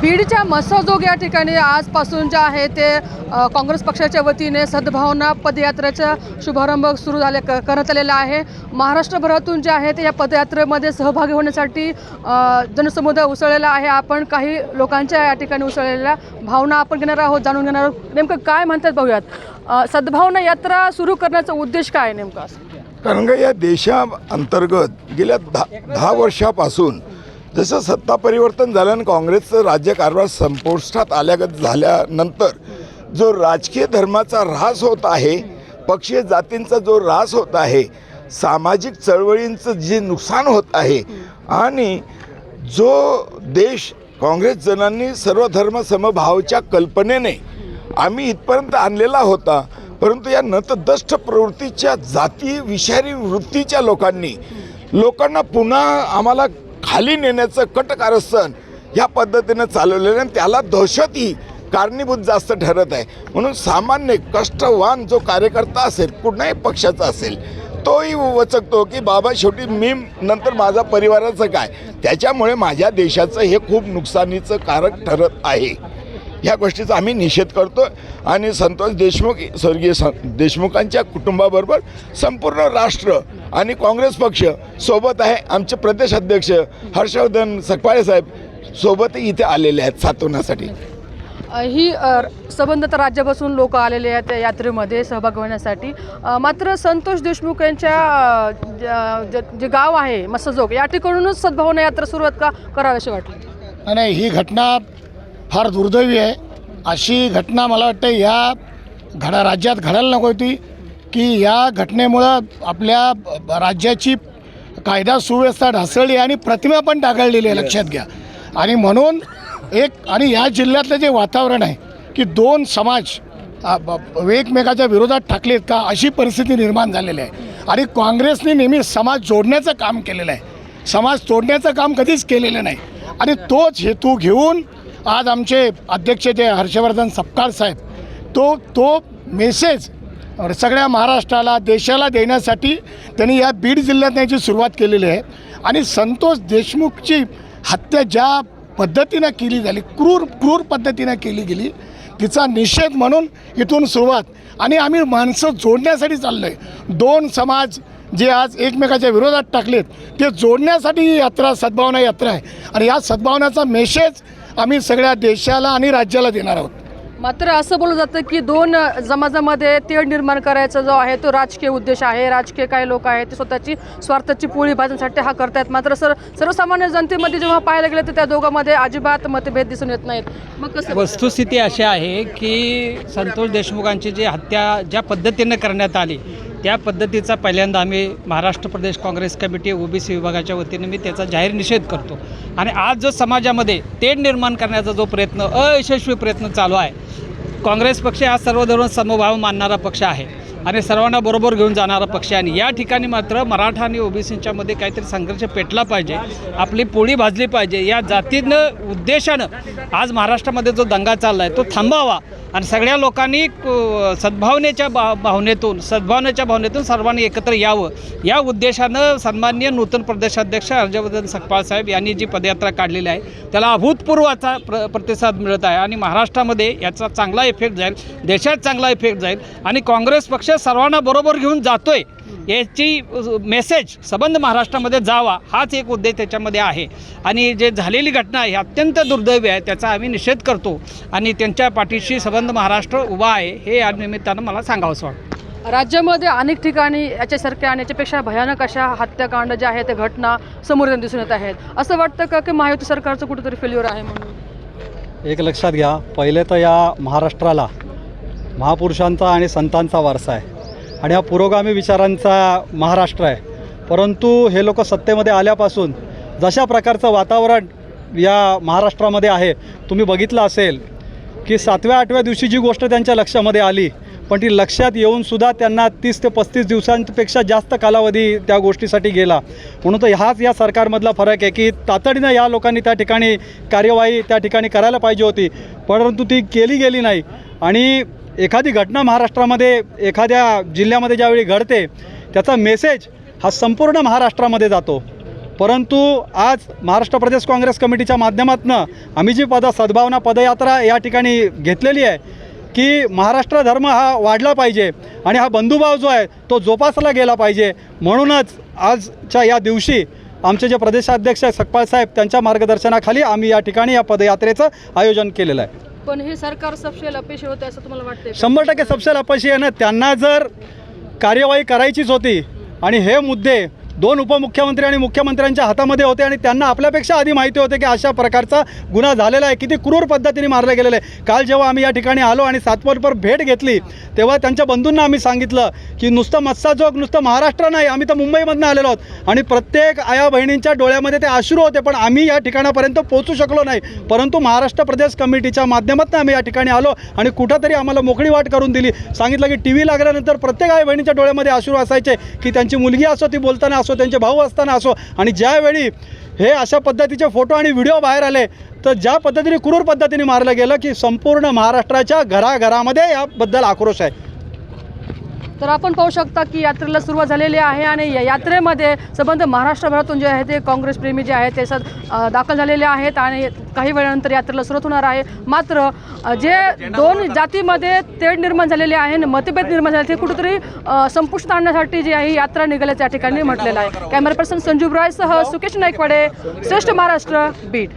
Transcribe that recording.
बीडच्या मसाजोग या ठिकाणी आजपासून जे आहे ते काँग्रेस पक्षाच्या वतीने सद्भावना पदयात्रेचा शुभारंभ सुरू झाले क करण्यात आलेला आहे. महाराष्ट्रभरातून जे आहे ते या पदयात्रेमध्ये सहभागी होण्यासाठी जनसमुदाय उसळलेला आहे. आपण काही लोकांच्या या ठिकाणी उसळलेल्या भावना आपण घेणार आहोत जाणून घेणार आहोत. नेमकं काय म्हणतात बघूयात. सद्भावना यात्रा सुरू करण्याचा उद्देश काय आहे नेमका? कारण का या देशाअंतर्गत गेल्या दहा दहा वर्षापासून जसं सत्ता परिवर्तन झालं आणि काँग्रेसचं राज्यकारभार संपुष्टात आल्यागत झाल्यानंतर जो राजकीय धर्माचा ऱ्हास होत आहे पक्षीय जातींचा जो ऱ्हास होत आहे सामाजिक चळवळींचं जे नुकसान होत आहे आणि जो देश काँग्रेस जणांनी सर्व धर्म समभावाच्या कल्पनेने आम्ही इथपर्यंत आणलेला होता परंतु या नतदष्ट प्रवृत्तीच्या जाती विषारी वृत्तीच्या लोकांनी लोकांना पुन्हा आम्हाला खाली नेण्याचं कटकारस्थान ह्या पद्धतीनं चालवलेलं आहे आणि त्याला दहशत ही कारणीभूत जास्त ठरत आहे. म्हणून सामान्य कष्टवान जो कार्यकर्ता असेल कुठल्याही पक्षाचा असेल तोही वचकतो की बाबा शेवटी मी नंतर माझा परिवाराचं काय? त्याच्यामुळे माझ्या देशाचं हे खूप नुकसानीचं कारक ठरत आहे. ह्या गोष्टीचा आम्ही निषेध करतो आणि संतोष देशमुख स्वर्गीय स देशमुखांच्या कुटुंबाबरोबर संपूर्ण राष्ट्र आणि काँग्रेस पक्ष सोबत आहे. आमचे प्रदेश अध्यक्ष हर्षवर्धन सकपाळे साहेब सोबतही इथे आलेले आहेत सातवण्यासाठी. ही संबंधित राज्यापासून लोक आलेले आहेत त्या यात्रेमध्ये सहभाग होण्यासाठी मात्र संतोष देशमुख यांच्या ज- गाव आहे मसजोग या ठिकाणूनच सद्भावना यात्रा सुरुवात का करावी अशी वाटली? आणि ही घटना फार दुर्दैवी आहे. अशी घटना मला वाटतं या घडा राज्यात घडायला नको होती की या घटनेमुळं आपल्या राज्याची कायदा सुव्यवस्था ढासळली आणि प्रतिमा पण डागाळलेली आहे लक्षात घ्या. आणि म्हणून एक आणि या जिल्ह्यातलं जे वातावरण आहे की दोन समाज एकमेकाच्या विरोधात टाकलेत का अशी परिस्थिती निर्माण झालेली आहे. आणि काँग्रेसने नेहमी समाज जोडण्याचं काम केलेलं आहे. समाज तोडण्याचं काम कधीच केलेलं नाही. आणि तोच हेतू घेऊन आज आमचे अध्यक्ष जे हर्षवर्धन सपकाळ साहेब तो तो मेसेज सगळ्या महाराष्ट्राला देशाला देण्यासाठी त्यांनी या बीड जिल्ह्यात याची सुरुवात केलेली आहे. आणि संतोष देशमुखची हत्या ज्या पद्धतीनं केली झाली क्रूर क्रूर पद्धतीनं केली गेली तिचा निषेध म्हणून इथून सुरुवात. आणि आम्ही माणसं जोडण्यासाठी चाललो आहे दोन समाज जे आज एकमेकाच्या विरोधात टाकलेत ते जोडण्यासाठी ही यात्रा सद्भावना यात्रा आहे. आणि या सद्भावनाचा मेसेज आम्ही सगळ्या देशाला आणि राज्याला देणार आहोत. मात्र असं बोललं जातं की दोन अ, समाजामध्ये तेढ निर्माण करायचा जो आहे तो राजकीय उद्देश आहे राजकीय काही लोक आहेत ते स्वतःची स्वार्थाची पोळी भाजण्यासाठी हा करतायत. मात्र सर सर्वसामान्य जनतेमध्ये जेव्हा पाहायला गेलं तर त्या दोघांमध्ये अजिबात मतभेद दिसून येत नाहीत. मग कसं? वस्तुस्थिती अशी आहे की संतोष देशमुखांची जी हत्या ज्या पद्धतीनं करण्यात आली त्या पद्धतीचा पहिल्यांदा आम्ही महाराष्ट्र प्रदेश काँग्रेस कमिटी ओबीसी विभागाच्या वतीने मी त्याचा जाहीर निषेध करतो. आणि आज जो समाजामध्ये तेढ निर्माण करण्याचा जो प्रयत्न अयशस्वी प्रयत्न चालू आहे काँग्रेस पक्ष हा सर्वधर्म समभाव मानणारा पक्ष आहे आणि सर्वांना बरोबर घेऊन जाणारा पक्ष आहे. आणि या ठिकाणी मात्र मराठा आणि ओबीसींच्या मध्ये काहीतरी संघर्ष पेटला पाहिजे आपली पोळी भाजली पाहिजे या जातीनं उद्देशानं आज महाराष्ट्रामध्ये जो दंगा चालला आहे तो थांबावा. आणि सगळ्या लोकांनी क- सद्भावनेच्या भा भावनेतून सद्भावनेच्या भावनेतून सर्वांनी एकत्र यावं. या उद्देशानं सन्माननीय नूतन प्रदेशाध्यक्ष हर्षवर्धन सकपाळ साहेब यांनी जी पदयात्रा काढलेली आहे त्याला अभूतपूर्वाचा प्र प्रतिसाद मिळत आहे आणि महाराष्ट्रामध्ये याचा चांगला इफेक्ट जाईल देशात चांगला इफेक्ट जाईल आणि काँग्रेस पक्ष सर्वांना बरोबर घेऊन जातोय. याची मेसेज संबंध महाराष्ट्रामध्ये जावा हाच एक उद्देश त्याच्यामध्ये आहे. आणि जे झालेली घटना आहे ही अत्यंत दुर्दैवी आहे त्याचा आम्ही निषेध करतो. आणि त्यांच्या पाठीशी संबंध महाराष्ट्र उभा आहे हे या निमित्तानं मला सांगावंसं वाटतं. राज्यामध्ये अनेक ठिकाणी याच्यासारख्या आणि याच्यापेक्षा भयानक अशा हत्याकांड जे आहे ते घटना समोर येऊन दिसून येत आहेत. असं वाटतं का की महायुती सरकारचं कुठेतरी फेल्युअर आहे म्हणून? एक लक्षात घ्या पहिले तर या महाराष्ट्राला महापुरुषांचा आणि संतांचा वारसा आहे. आणि हा पुरोगामी विचारांचा महाराष्ट्र आहे. परंतु हे लोक सत्तेमध्ये आल्यापासून जशा प्रकारचं वातावरण या महाराष्ट्रामध्ये आहे तुम्ही बघितलं असेल की सातव्या आठव्या दिवशी जी गोष्ट त्यांच्या लक्षामध्ये आली पण ती लक्षात येऊनसुद्धा त्यांना तीस ते पस्तीस दिवसांपेक्षा जास्त कालावधी त्या गोष्टीसाठी गेला. म्हणून तर हाच या सरकारमधला फरक आहे की तातडीनं या लोकांनी त्या ठिकाणी कार्यवाही त्या ठिकाणी करायला पाहिजे होती परंतु ती केली गेली नाही. आणि एखादी घटना महाराष्ट्रामध्ये एखाद्या जिल्ह्यामध्ये ज्यावेळी घडते त्याचा मेसेज हा संपूर्ण महाराष्ट्रामध्ये जातो. परंतु आज महाराष्ट्र प्रदेश काँग्रेस कमिटीच्या माध्यमातून आम्ही जी पद सद्भावना पदयात्रा या ठिकाणी घेतलेली आहे की महाराष्ट्र धर्म हा वाढला पाहिजे आणि हा बंधुभाव जो आहे तो जोपासला गेला पाहिजे. म्हणूनच आजच्या या दिवशी आमचे जे प्रदेशाध्यक्ष आहे सकपाळ साहेब त्यांच्या मार्गदर्शनाखाली आम्ही या ठिकाणी या पदयात्रेचं आयोजन केलेलं आहे. पण हे सरकार सपशेल अपयशी होते असं तुम्हाला वाटतं शंभर टक्के सपशेल अपयशी आहे ना. त्यांना जर कार्यवाही करायचीच होती आणि हे मुद्दे दोन उपमुख्यमंत्री आणि मुख्यमंत्र्यांच्या हातामध्ये होते आणि त्यांना आपल्यापेक्षा आधी माहिती होते की अशा प्रकारचा गुन्हा झालेला आहे. किती क्रूर पद्धतीने मारलं गेलेलं आहे. काल जेव्हा आम्ही या ठिकाणी आलो आणि सातवरपर भेट घेतली तेव्हा त्यांच्या बंधूंना आम्ही सांगितलं की नुसतं मत्साजोग नुसतं महाराष्ट्र नाही आम्ही तर मुंबईमधनं आलेलो आहोत. आणि प्रत्येक आया बहिणींच्या डोळ्यामध्ये ते आश्रू होते पण आम्ही या ठिकाणापर्यंत पोहोचू शकलो नाही. परंतु महाराष्ट्र प्रदेश कमिटीच्या माध्यमातून आम्ही या ठिकाणी आलो आणि कुठंतरी आम्हाला मोकळी वाट करून दिली. सांगितलं की टी व्ही लागल्यानंतर प्रत्येक आई बहिणीच्या डोळ्यामध्ये आश्रू असायचे की त्यांची मुलगी असो ती बोलताना असो त्यांचे भाऊ असताना असो. आणि ज्यावेळी हे अशा पद्धतीचे फोटो आणि व्हिडिओ बाहेर आले तर ज्या पद्धतीने क्रूर पद्धतीने मारलं गेलं की संपूर्ण महाराष्ट्राच्या घराघरामध्ये याबद्दल आक्रोश आहे. तर आपण पाहू शकता की यात्रेला सुरुवात झालेली आहे आणि या यात्रेमध्ये संबंध महाराष्ट्रभरातून जे आहे ते काँग्रेस प्रेमी जे आहेत ते सद दाखल झालेले आहेत आणि काही वेळानंतर यात्रेला सुरुवात होणार आहे. मात्र जे दोन जातीमध्ये तेढ निर्माण झालेले आहे आणि मतभेद निर्माण झाले ते कुठेतरी संपुष्ट संपुष्टात आणण्यासाठी जी आहे यात्रा निघाल्याच्या ठिकाणी म्हटलेलं आहे. कॅमेरा पर्सन संजू रायसह सुकेश नाईकवाडे श्रेष्ठ महाराष्ट्र बीड.